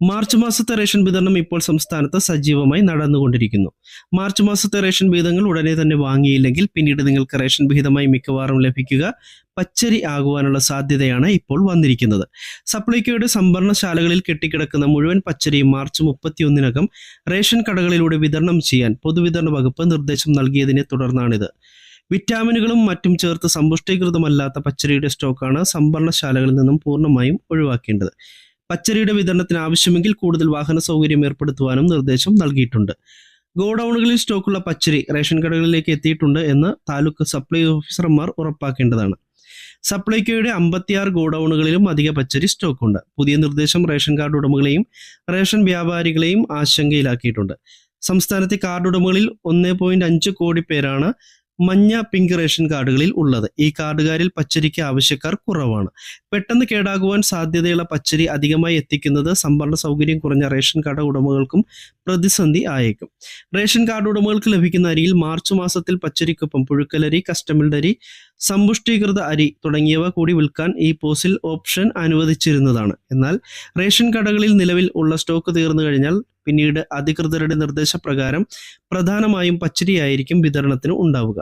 March മാസത്തെ ration വിതരണം ഇപ്പോൾ സംസ്ഥാനത്ത് സജീവമായി നടന്നുകൊണ്ടിരിക്കുന്നു. മാർച്ച് മാസത്തെ റേഷൻ വിഹിതങ്ങൾ ഉടനെ തന്നെ വാങ്ങിയില്ലെങ്കിൽ പിന്നീട് നിങ്ങൾക്ക് റേഷൻ വിഹിതമായി മിക്കവാറും ലഭിക്കുക പച്ചരി ആകുവാനുള്ള സാധ്യതയാണ് ഇപ്പോൾ വന്നിരിക്കുന്നത്. സപ്ലൈകോയുടെ സംഭരണശാലകളിൽ കെട്ടിക്കിടക്കുന്ന മുഴുവൻ പച്ചരിയും മാർച്ച് മുപ്പത്തിയൊന്നിനകം റേഷൻ കടകളിലൂടെ വിതരണം ചെയ്യാൻ പൊതുവിതരണ വകുപ്പ് നിർദ്ദേശം നൽകിയതിനെ തുടർന്നാണിത്. വിറ്റാമിനുകളും മറ്റും ചേർത്ത് സമ്പുഷ്ടീകൃതമല്ലാത്ത പച്ചരിയുടെ സ്റ്റോക്കാണ് സംഭരണശാലകളിൽ നിന്നും പൂർണമായും ഒഴിവാക്കേണ്ടത്. പച്ചരിയുടെ വിതരണത്തിന് ആവശ്യമെങ്കിൽ കൂടുതൽ വാഹന സൗകര്യം ഏർപ്പെടുത്തുവാനും നിർദ്ദേശം നൽകിയിട്ടുണ്ട്. ഗോഡൌണുകളിൽ സ്റ്റോക്കുള്ള പച്ചരി റേഷൻ കടകളിലേക്ക് എത്തിയിട്ടുണ്ട് എന്ന് താലൂക്ക് സപ്ലൈ ഓഫീസർമാർ ഉറപ്പാക്കേണ്ടതാണ്. സപ്ലൈകോയുടെ അമ്പത്തിയാറ് ഗോഡൌണുകളിലും അധിക പച്ചരി സ്റ്റോക്കുണ്ട്. പുതിയ നിർദ്ദേശം റേഷൻ കാർഡ് ഉടമകളെയും റേഷൻ വ്യാപാരികളെയും ആശങ്കയിലാക്കിയിട്ടുണ്ട്. സംസ്ഥാനത്തെ കാർഡ് ഉടമകളിൽ ഒന്നേ പോയിന്റ് അഞ്ച് കോടി പേരാണ് മഞ്ഞ പിങ്ക് റേഷൻ കാർഡുകളിൽ ഉള്ളത്. ഈ കാർഡുകാരിൽ പച്ചരിക്ക് ആവശ്യക്കാർ കുറവാണ്. പെട്ടെന്ന് കേടാകുവാൻ സാധ്യതയുള്ള പച്ചരി അധികമായി എത്തിക്കുന്നത് സംഭരണ സൗകര്യം കുറഞ്ഞ റേഷൻ കാർഡ് ഉടമകൾക്കും പ്രതിസന്ധി ആയേക്കും. റേഷൻ കാർഡ് ഉടമകൾക്ക് ലഭിക്കുന്ന അരിയിൽ മാർച്ച് മാസത്തിൽ പച്ചരിക്കൊപ്പം പുഴുക്കലരി കസ്റ്റമിൽഡ് അരി സമ്പുഷ്ടീകൃത അരി തുടങ്ങിയവ കൂടി വിൽക്കാൻ ഈ പോസിൽ ഓപ്ഷൻ അനുവദിച്ചിരുന്നതാണ്. എന്നാൽ റേഷൻ കടകളിൽ നിലവിൽ ഉള്ള സ്റ്റോക്ക് തീർന്നു കഴിഞ്ഞാൽ പിന്നീട് അധികൃതരുടെ നിർദ്ദേശപ്രകാരം പ്രധാനമായും പച്ചരിയായിരിക്കും വിതരണത്തിന് ഉണ്ടാവുക.